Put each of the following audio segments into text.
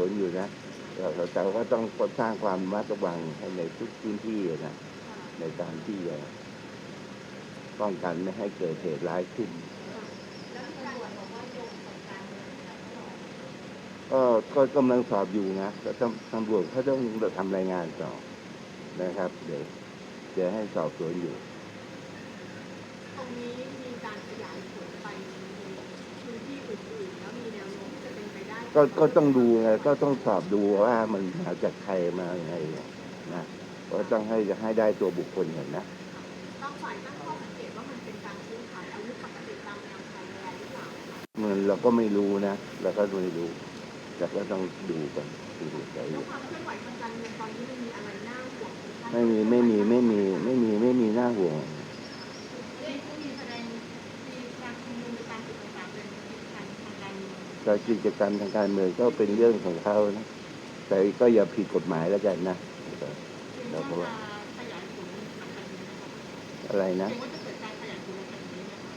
วนอยู่นะเราแต่ก็ต้องสร้างความระมัดระวังให้ในทุกพื้นที่นะในการที่จะป้องกันไม่ให้เกิดเหตุร้ายขึ้นก็ก็กำลังสอบอยู่นะแต่ตำตำรวจเขาต้องทำรายงานต่อนะครับ เดี๋ยวเดี๋ยวให้สอบสวนอยู่ ตรงนี้มีการขยายผล ก็ก็ต้องดูไงก็ต้องสอบดูว่ามันมาจากใครมายังไงนะก็ต้องให้ให้ได้ตัวบุคคลก่อนนะบางฝ่ายตั้งข้อสังเกตว่ามันเป็นการซื้อขายอาวุธปกติตามแนวชายแดนหรือเปล่าคะมันเราก็ไม่รู้นะเราก็ไม่รู้แต่ก็ต้องดูกันดูใจแล้วความเคลื่อนไหวทางการเมืองตอนนี้มันมีอะไรน่าห่วงไหคะไม่มีไม่มีไม่มีไม่มีไม่มีหน้าห่วง ได้ผู้มีแสดงมีการชุมนุมในการจุดต่างๆเป็นการทาง การเมืองแต่กิจกรรมทางการเมืองก็เป็นเรื่องของเขานะ แต่ก็อย่าผิดกฎหมายแล้วกันนะเห็นว่าจะขยายผลหลังจากนี้ไหมคะอะไรนะเห็นว่าจะเกิดการขยายผลหลังจากนี้ไหมคะ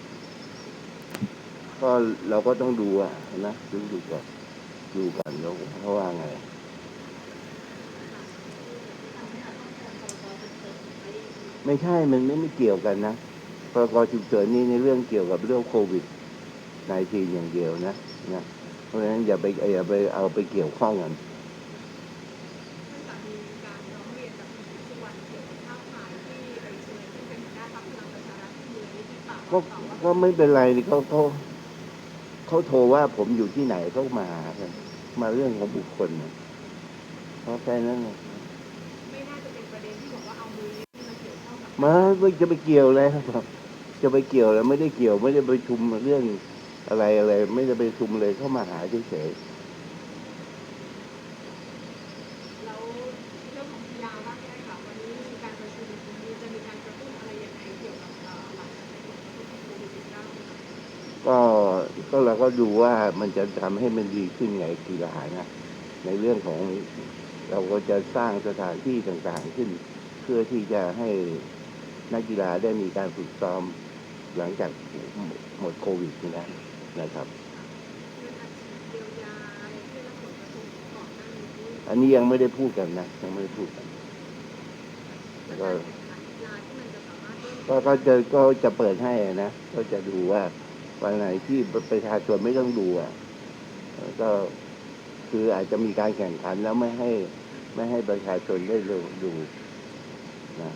ก็เราก็ต้องดูอะนะดูดูก่อนดูก่อนแล้วเขาว่าไงไม่ใช่ มันไม่ไม่เกี่ยวกันนะพรกฉุกเฉินนี่ในเรื่องเกี่ยวกับเรื่องโควิด -19 อย่างเดียวนะนะ เพราะฉะนั้นอย่าไปอย่าไปเอาไปเกี่ยวข้องกันเนื่องจากมีการร้องเรียนกับคุณศรีสุวรรณเกี่ยวกับภาพถ่ายที่ไปเชิญซึ่งเป็นหัวหน้าพรรคพลังประชารัฐที่มูลนิธิป่าก็ต่อว่าก็ไม่เป็นไรนี่เขาเขาเขาโทรว่าผมอยู่ที่ไหนเขามาหากันมาเรื่องของบุคคลนะเพราะแค่นั้นเองไม่น่าจะเป็นประเด็นที่บอกว่าเอามูลนิธิมาเกี่ยวข้องกับมาไม่จะไปเกี่ยวเลยครับ จะไปเกี่ยวแล้วไม่ได้เกี่ยวไม่ได้ไปชุมเรื่อง อะไรอะไรไม่ได้ไปชุมเลยเข้ามาหาเฉยแล้วเรื่องของพียาบ้างได้ค่ะวันนี้มีการประชุมมีจะมีการกระตุ้นอะไรยังไงเกี่ยวกับเอ่อหลังจากในผลกระทบของโควิด -19 นะคะๆก็ก็เราก็ดูว่ามันจะทำให้มันดีขึ้นไงกีฬานะในเรื่องของเราก็จะสร้างสถานที่ต่างๆขึ้น เพื่อที่จะให้นักกีฬาได้มีการฝึกซ้อมหลังจากหมดโควิดนี่นะ นะครับเรื่องอาชีพเยียวยาอะไรที่ได้รับผลกระทบก่อนหน้านี้อันนี้ยังไม่ได้พูดกันนะ ยังไม่ได้พูดกันและการแข่งขันกีฬาที่มันจะสามารถเริ่มก็ก็จะก็จะเปิดให้นะ ก็จะดูว่าวันไหนที่ประชาชนไม่ต้องดูอะเอ่อก็คืออาจจะมีการแข่งขันแล้วไม่ให้ ไม่ให้ประชาชนได้ดูดูนะ